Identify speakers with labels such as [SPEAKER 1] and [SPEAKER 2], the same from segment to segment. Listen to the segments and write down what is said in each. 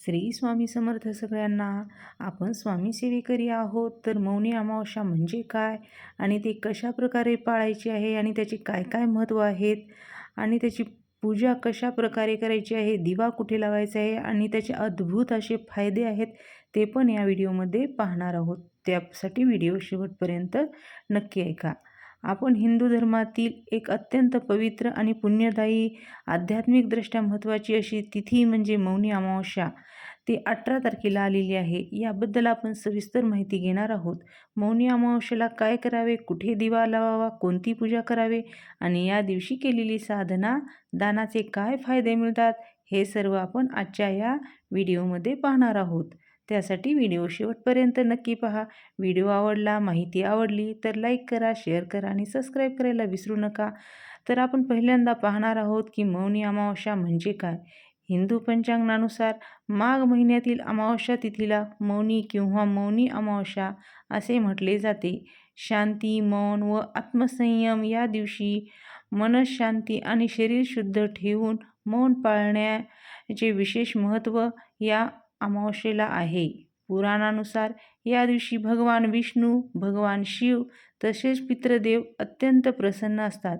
[SPEAKER 1] श्री स्वामी समर्थ सगळ्यांना. आपण स्वामी सेवेकरी आहोत तर मौनी अमावस्या म्हणजे काय? आणि ते कशा प्रकारे पाळायची आहे? आणि त्याचे काय काय महत्त्व आहेत? आणि त्याची पूजा कशा प्रकारे करायची आहे? दिवा कुठे लावायचा आहे? आणि त्याचे अद्भुत असे फायदे आहेत ते पण या व्हिडिओमध्ये पाहणार आहोत. त्यासाठी व्हिडिओ शेवटपर्यंत नक्की ऐका. आपण हिंदू धर्मातील एक अत्यंत पवित्र आणि पुण्यदायी आध्यात्मिकदृष्ट्या महत्त्वाची अशी तिथी म्हणजे मौनी अमावस्या. ती अठरा तारखेला आलेली आहे. याबद्दल आपण सविस्तर माहिती घेणार आहोत. मौनी अमावस्येला काय करावे? कुठे दिवा लावावा? कोणती पूजा करावे? आणि या दिवशी केलेली साधना दानाचे काय फायदे मिळतात? हे सर्व आपण आजच्या या व्हिडिओमध्ये पाहणार आहोत. त्यासाठी व्हिडिओ शेवटपर्यंत नक्की पहा. व्हिडिओ आवडला माहिती आवडली तर लाईक करा शेअर करा आणि सबस्क्राईब करायला विसरू नका. तर आपण पहिल्यांदा पाहणार आहोत की मौनी अमावस्या म्हणजे काय? हिंदू पंचांगानुसार माघ महिन्यातील अमावस्या तिथीला मौनी किंवा मौनी अमावस्या असे म्हटले जाते. शांती मौन व आत्मसंयम या दिवशी मनशांती आणि शरीर शुद्ध ठेवून मौन पाळण्याचे विशेष महत्त्व या अमावस्येला आहे. पुराणानुसार या दिवशी भगवान विष्णू भगवान शिव तसेच पितृदेव अत्यंत प्रसन्न असतात.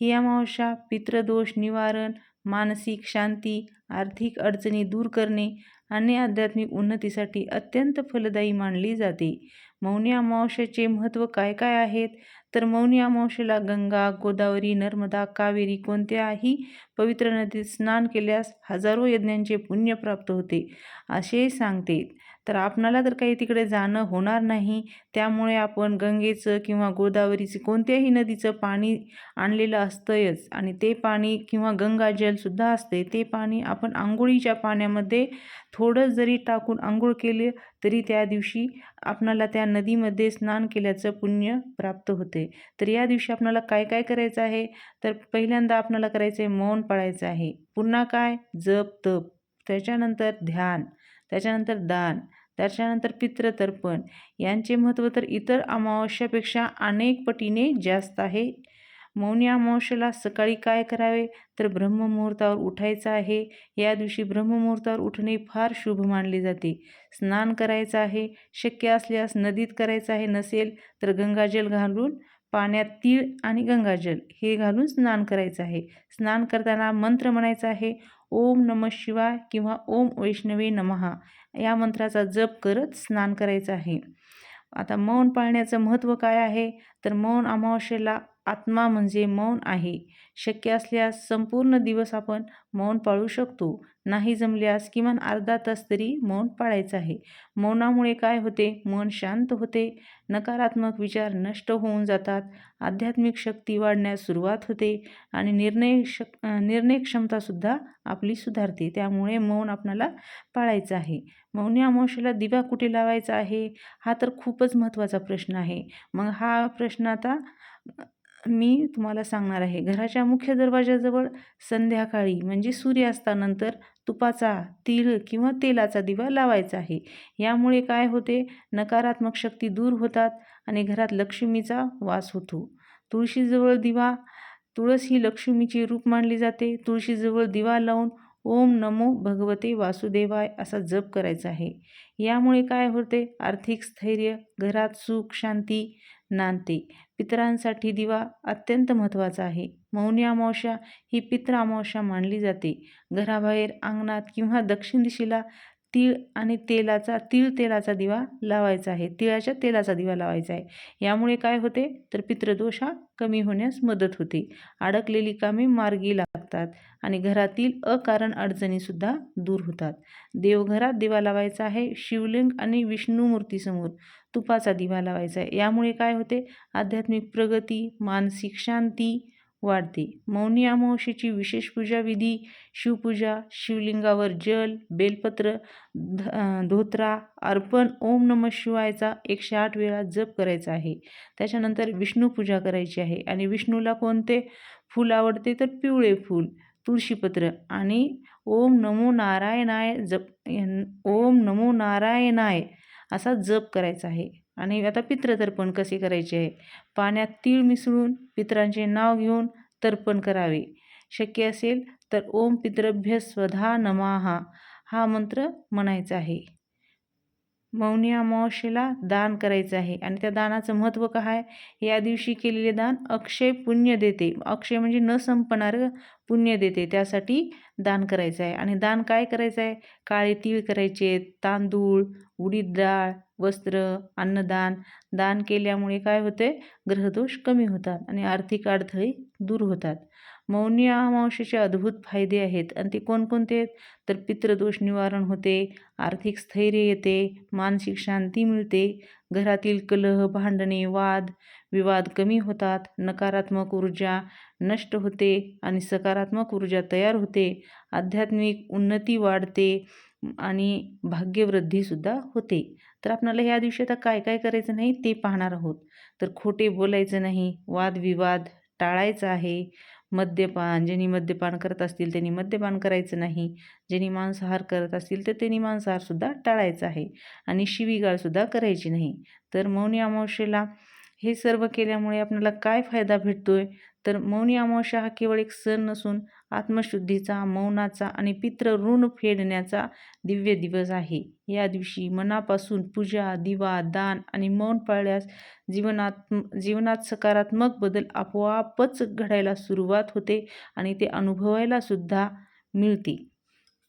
[SPEAKER 1] ही अमावस्या पितृदोष निवारण मानसिक शांती आर्थिक अडचणी दूर करणे आणि आध्यात्मिक उन्नतीसाठी अत्यंत फलदायी मानली जाते. मौनी अमावस्याचे महत्त्व काय काय आहेत? तर मौनी अमावस्येला गंगा गोदावरी नर्मदा कावेरी कोणत्याही पवित्र नदीत स्नान केल्यास हजारो यज्ञांचे पुण्य प्राप्त होते असे सांगते. तर आपणाला तर काही तिकडे जाणं होणार नाही. त्यामुळे आपण गंगेचं किंवा गोदावरीचं कोणत्याही नदीचं पाणी आणलेलं असतंच आणि ते पाणी किंवा गंगाजलसुद्धा असते ते पाणी आपण आंघोळीच्या पाण्यामध्ये थोडं जरी टाकून आंघोळ केले तरी त्या दिवशी आपणाला त्या नदीमध्ये स्नान केल्याचं पुण्य प्राप्त होते तर या दिवशी आपणाला काय काय करायचं आहे? तर पहिल्यांदा आपणाला करायचं आहे मौन पाळायचं आहे. पुन्हा काय? जप तप. त्याच्यानंतर ध्यान. त्याच्यानंतर दान त्याच्यानंतर पितृतर्पण. यांचे महत्त्व तर इतर अमावस्यापेक्षा अनेक पटीने जास्त आहे. मौनी अमावस्येला सकाळी काय करावे? तर ब्रह्ममुहूर्तावर उठायचं आहे. या दिवशी ब्रह्ममुहूर्तावर उठणे फार शुभ मानले जाते. स्नान करायचं आहे. शक्य असल्यास नदीत करायचं आहे नसेल तर गंगाजल घालून पाण्यात तीळ आणि गंगाजल हे घालून स्नान करायचं आहे. स्नान करताना मंत्र म्हणायचा आहे ओम नम शिवाय किंवा ओम वैष्णवे नमहा या मंत्राचा जप करत स्नान करायचं आहे. आता मौन पाळण्याचं महत्त्व काय आहे? तर मौन अमावस्येला आत्मा म्हणजे मौन आहे. शक्य असल्यास संपूर्ण दिवस आपण मौन पाळू शकतो. नाही जमल्यास किमान अर्धा तास तरी मौन पाळायचं आहे. मौनामुळे काय होते? मन शांत होते. नकारात्मक विचार नष्ट होऊन जातात. आध्यात्मिक शक्ती वाढण्यास सुरुवात होते आणि निर्णय शक निर्णय क्षमतासुद्धा आपली सुधारते. त्यामुळे मौन आपणाला पाळायचं आहे. मौनी अमावस्येला दिवा कुठे लावायचा आहे? हा तर खूपच महत्त्वाचा प्रश्न आहे. मग हा प्रश्न आता मी तुम्हाला सांगणार आहे. घराच्या मुख्य दरवाजाजवळ संध्याकाळी म्हणजे सूर्यास्तानंतर तुपाचा तीळ किंवा तेलाचा दिवा लावायचा आहे. यामुळे काय होते? नकारात्मक शक्ती दूर होतात आणि घरात लक्ष्मीचा वास होतो. तुळशीजवळ दिवा तुळस ही लक्ष्मीची रूप मानली जाते. तुळशीजवळ दिवा लावून ओम नमो भगवते वासुदेवाय असा जप करायचा आहे. यामुळे काय होते? आर्थिक स्थैर्य घरात सुख शांती नांदते. पितरांसाठी दिवा अत्यंत महत्त्वाचा आहे. मौनी अमावस्या ही पित्र अमावस्या मानली जाते. घराबाहेर अंगणात किंवा दक्षिण दिशेला तीळ आणि तेलाचा तीळ तेलाचा दिवा लावायचा आहे. तिळाच्या तेलाचा दिवा लावायचा आहे. यामुळे काय होते? तर पितृदोष हा कमी होण्यास मदत होते. अडकलेली कामे मार्गी लागतात आणि घरातील अकारण अडचणीसुद्धा दूर होतात. देवघरात दिवा लावायचा आहे. शिवलिंग आणि विष्णू मूर्तीसमोर तुपाचा दिवा लावायचा आहे. यामुळे काय होते? आध्यात्मिक प्रगती मानसिक शांती वाढते. मौनी अमावस्येची विशेष पूजा विधी शिवपूजा शिवलिंगावर जल बेलपत्र धोत्रा अर्पण ओम नम शिवायचा एकशे आठ वेळा जप करायचा आहे. त्याच्यानंतर विष्णूपूजा करायची आहे आणि विष्णूला कोणते फूल आवडते तर पिवळे फूल तुळशीपत्र आणि ओम नमो नारायणाय जप ओम नमो नारायणाय असा जप करायचा आहे. आणि आता पितृतर्पण कसे करायचे? आहे पाण्यात तीळ मिसळून पितरांचे नाव घेऊन तर्पण करावे. शक्य असेल तर ओम पितृभ्य स्वधा नमाहा हा मंत्र म्हणायचा आहे. मौनी अमावस्येला दान करायचं आहे. आणि त्या दानाचं महत्त्व काय आहे? या दिवशी केलेले दान अक्षय पुण्य देते. अक्षय म्हणजे न संपणारं पुण्य देते. त्यासाठी दान करायचं आहे. आणि दान काय करायचं आहे? काळे तीळ करायचे तांदूळ उडीद डाळ वस्त्र अन्नदान. दान केल्यामुळे काय होते ग्रहदोष कमी होतात आणि आर्थिक अडथळे दूर होतात. मौनी अमावस्येचे अद्भुत फायदे आहेत. आणि ते कोणकोणते? आहेत तर पितृदोष निवारण होते आर्थिक स्थैर्य येते मानसिक शांती मिळते घरातील कलह भांडणे वाद विवाद कमी होतात नकारात्मक ऊर्जा नष्ट होते आणि सकारात्मक ऊर्जा तयार होते आध्यात्मिक उन्नती वाढते आणि भाग्यवृद्धीसुद्धा होते. तर आपणाला ह्या दिवशी आता काय काय करायचं नाही ते पाहणार आहोत. तर खोटे बोलायचं नाही वादविवाद टाळायचा आहे मद्यपान ज्यांनी मद्यपान करत असतील त्यांनी मद्यपान करायचं नाही. ज्यांनी मांसाहार करत असतील तर त्यांनी मांसाहारसुद्धा टाळायचा आहे आणि शिवीगाळसुद्धा करायची नाही. तर मौनी अमावस्येला हे सर्व केल्यामुळे आपल्याला काय फायदा भेटतो आहे तर मौनी अमावस्या हा केवळ एक सण नसून आत्मशुद्धीचा मौनाचा आणि पितृ ऋण फेडण्याचा दिव्य दिवस आहे. या दिवशी मनापासून पूजा दिवा दान आणि मौन पाळल्यास जीवनात जीवनात सकारात्मक बदल आपोआपच घडायला सुरुवात होते आणि ते अनुभवायला सुद्धा मिळते.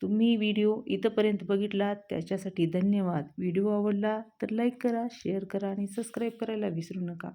[SPEAKER 1] तुम्ही व्हिडिओ इथंपर्यंत बघितलात त्याच्यासाठी धन्यवाद. व्हिडिओ आवडला तर लाईक करा शेअर करा आणि सबस्क्राईब करायला विसरू नका.